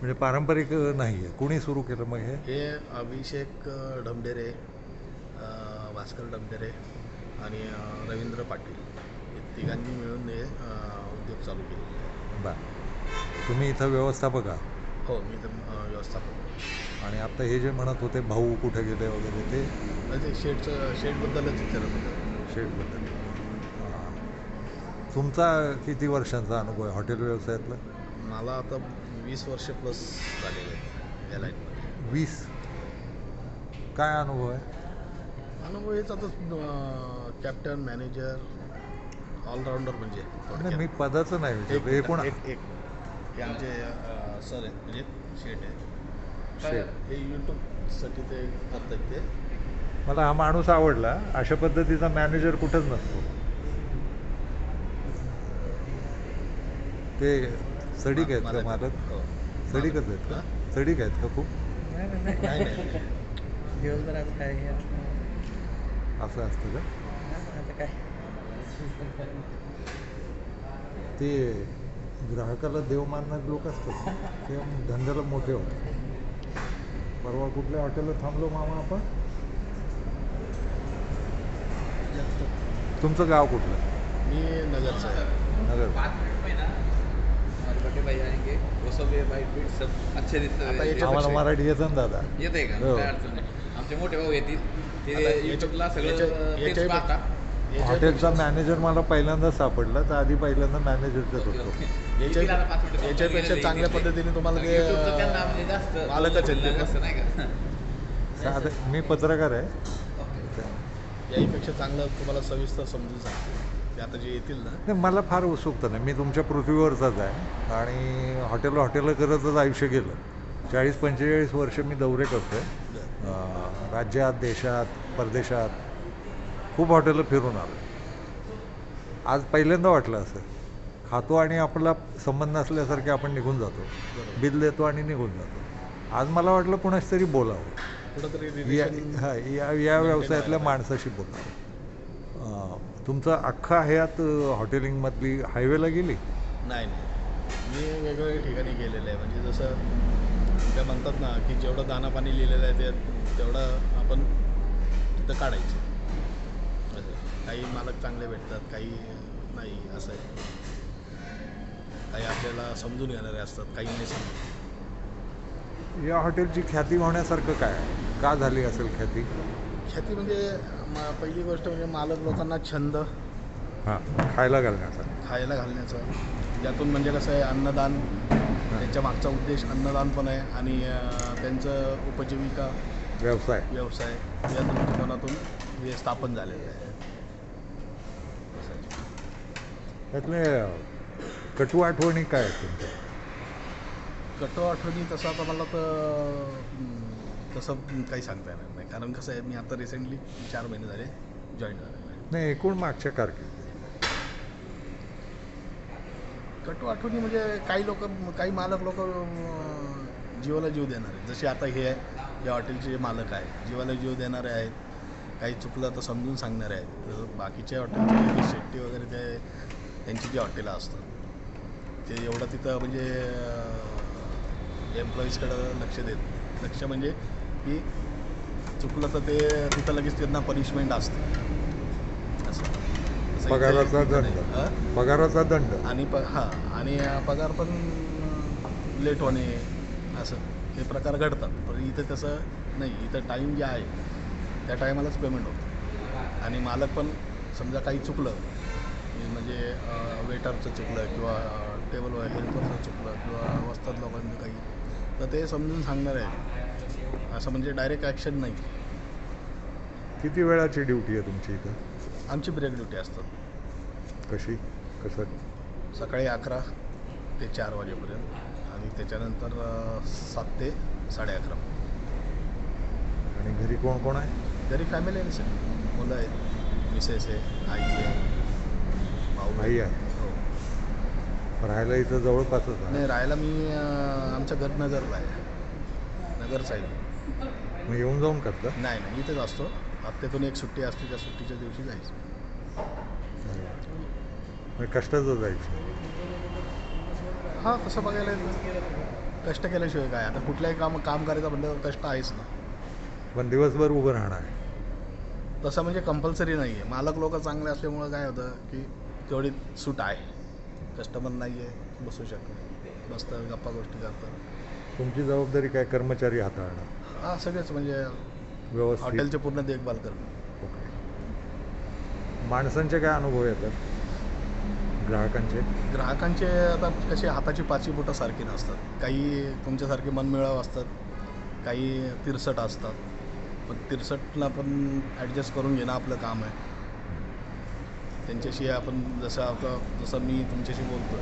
म्हणजे पारंपरिक नाही आहे कोणी सुरू केलं मग हे? हे अभिषेक ढमढेरे भास्कर ढमढेरे आणि रवींद्र पाटील हे तिघांनी मिळून हे उद्योग चालू केले बरं तुम्ही इथं व्यवस्थापक आहात? हो मी इथं व्यवस्थापक आणि आता हे जे म्हणत होते भाऊ कुठे गेले वगैरे ते? शेडचं शेडबद्दलच विचारत होतं. शेडबद्दल तुमचा किती वर्षांचा अनुभव आहे हॉटेल व्यवसायातला? मला आता वीस वर्ष प्लस झालेले आहेत या लाईनमध्ये वीस. काय अनुभव आहे? अनुभव हेच आता कॅप्टन मॅनेजर ऑलराऊंडर म्हणजे मी पदाचं नाही विचारलं एकूण एक एक. हे आमचे सर आहेत म्हणजे शेट आहे शेट. हे यूट्यूबसाठी ते करतात ते. मला हा माणूस आवडला अशा पद्धतीचा मॅनेजर कुठंच नसतो. ते सडीक आहेत का मालक. हो. सडीकच आहेत का? सडीक आहेत का खूप? नाही नाही. दिवसभरात काय हे असतं. असं असतं का? काय? ते ग्राहकाला देव मानणारे लोक असतात. ते धंद्याला मोठे होते परवा कुठल्या हॉटेलला थांबलो मामा आपण? तुमचं गाव कुठलं? मी नगरचा नगर. हमारे बड़े भाई आएंगे वो सब ये बाईट बीट सब अच्छे याच्या- आम्हाला मराठी येतं ना दादा। येत आहे का हो. काय अडचण नाही आमचे मोठे भाऊ येतील ते युट्यूबला सगळं तेच पाहता हॉटेलचा मॅनेजर मला पहिल्यांदा सापडला तर आधी पहिल्यांदा मॅनेजरच ओके, होतो. याच्यापेक्षा चांगल्या. पद्धतीने तुम्हाला ते, मालकच नाही का? साधं मी पत्रकार आहे. याहीपेक्षा चांगलं तुम्हाला सविस्तर समजून सांगते. ते आता जे येतील ना. नाही मला फार उत्सुकता नाही. मी तुमच्या पृथ्वीवरचाच आहे. आणि हॉटेल हॉटेल करतच आयुष्य गेलं. चाळीस पंचेचाळीस वर्ष मी दौरे करतोय. राज्यात देशात परदेशात खूप हॉटेलं फिरून आलो आज पहिल्यांदा वाटलं असं. खातो आणि आपला संबंध नसल्यासारखे आपण निघून जातो. बिल देतो आणि निघून जातो. आज मला वाटलं कुणाशी तरी बोलावं. कुठंतरी या हा, या व्यवसायातल्या माणसाशी बोलतो अं, तुमचं अख्खा हयात हॉटेलिंगमधली हायवेला गेली? नाही नाही. मी वेगवेगळ्या ठिकाणी गेलेलं आहे. म्हणजे जसं त्या म्हणतात ना की जेवढं दाना पाणी लिहिलेलं आहे ते तेवढं आपण तिथं काढायचं. असं. काही मालक चांगले भेटतात काही नाही असं आहे. काही आपल्याला समजून घेणारे असतात काही नाही समजून या हॉटेलची ख्याती होण्यासारखं काय? का झाली असेल ख्याती? ख्याती म्हणजे म- पहिली गोष्ट म्हणजे मालक लोकांना छंद. हां खायला घालण्याचा. खायला घालण्याचं. त्यातून म्हणजे कसं आहे अन्नदान. त्यांच्या मागचा उद्देश अन्नदान पण आहे आणि अं, त्यांचं उपजीविका. व्यवसाय. व्यवसाय. या दृष्टिकोनातून हे स्थापन झालेलं आहे. त्यातले कटू आठवणी काय आहेत तुमच्या? कटो आठवणी तसं आता मला तर अं, तसं काही सांगता येणार नाही. कारण कसं आहे मी आता रिसेंटली चार महिने झाले जॉईन झालेलं आहे नाही एकूण मागच्या कारकीर्द. कटू आठवणी म्हणजे काही लोक काही मालक लोक जीवाला जीव देणारे जसे आता हे आहे या हॉटेलचे जे मालक आहे जीवाला जीव देणारे आहेत. काही चुकलं तर समजून सांगणारे आहेत. तर बाकीचे हॉटेलचे शेट्टी वगैरे ते त्यांची जी हॉटेलं असतात ते एवढं तिथं म्हणजे एम्प्लॉईजकडं लक्ष देत. लक्ष म्हणजे की चुकलं तर ते तिथं लगेच त्यांना पनिशमेंट असते. असं. पगाराचा. दंड? पगाराचा दंड. आणि प हां आणि पगार पण लेट होणे असं. हे प्रकार घडतात. पण इथं तसं नाही. इथं टाईम जे आहे त्या टायमालाच पेमेंट होतं. आणि मालक पण समजा काही चुकलं म्हणजे वेटरचं चुकलं किंवा टेबल हेल्परचं चुकलं किंवा वस्तात लोकांचं काही तर ते समजून सांगणार आहे. असं म्हणजे डायरेक्ट ॲक्शन नाही. किती वेळाची ड्युटी आहे तुमची इथं? आमची ब्रेक ड्युटी असतात. कशी? कसं? सकाळी अकरा ते चार वाजेपर्यंत आणि त्याच्यानंतर अ, सात ते साडे अकरा. आणि घरी कोण कोण आहे? घरी फॅमिली आहे ना सर मुलं आहेत. मिसेस आहे आई आहे भाऊ आई आहे. राहायला इथं जवळपासच आहे नाही राहायला मी अ, आमचं घर नगरला आहे नगरचा आहे मग येऊन जाऊन करता? नाही नाही इथेच असतो. हप्त्यातून एक सुट्टी असते त्या सुट्टीच्या दिवशी जायचं. मग कष्टाचं जायचं. हां तसं बघायला गेलं कष्ट केल्याशिवाय काय? आता कुठल्याही काम काम करायचं म्हणजे कष्ट आहेच ना. पण दिवसभर उभं राहणार. तसं म्हणजे कंपल्सरी नाही आहे मालक लोक चांगले असल्यामुळं काय होतं की तेवढी सूट आहे. कस्टमर नाही आहे बसू शकतो बसतं गप्पा गोष्टी करतात. तुमची जबाबदारी काय? कर्मचारी हाताळणं. हा सगळेच म्हणजे व्यवस्थित. हॉटेलचे पूर्ण देखभाल करणं. ओके. माणसांचे काय अनुभव येतात? ग्राहकांचे? ग्राहकांचे आता कसे हाताची पाची बोटं सारखी नसतात. काही तुमच्यासारखे मनमिळाव असतात काही तिरसट असतात. पण तिरसटला पण ॲडजस्ट करून घेणं आपलं काम आहे. त्यांच्याशी आपण जसं आता जसं मी तुमच्याशी बोलतो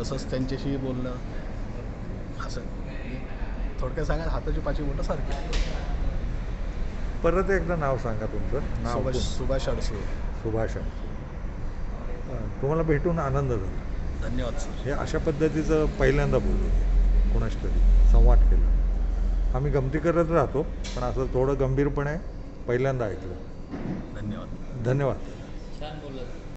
तसंच त्यांच्याशी बोलणं असं. थोडक्यात सांगा हाताची पाची बोटं सारखी. परत एकदा नाव सांगा तुमचं. नाव सुभाष? सुभाष अडसूळ. सुभाष तुम्हाला भेटून आनंद झाला. धन्यवाद सर. हे अशा पद्धतीचं पहिल्यांदा बोललो कोणाच तरी संवाद केला. आम्ही गमती करत राहतो पण असं थोडं गंभीरपणे पहिल्यांदा ऐकलं. धन्यवाद. धन्यवाद. छान बोलत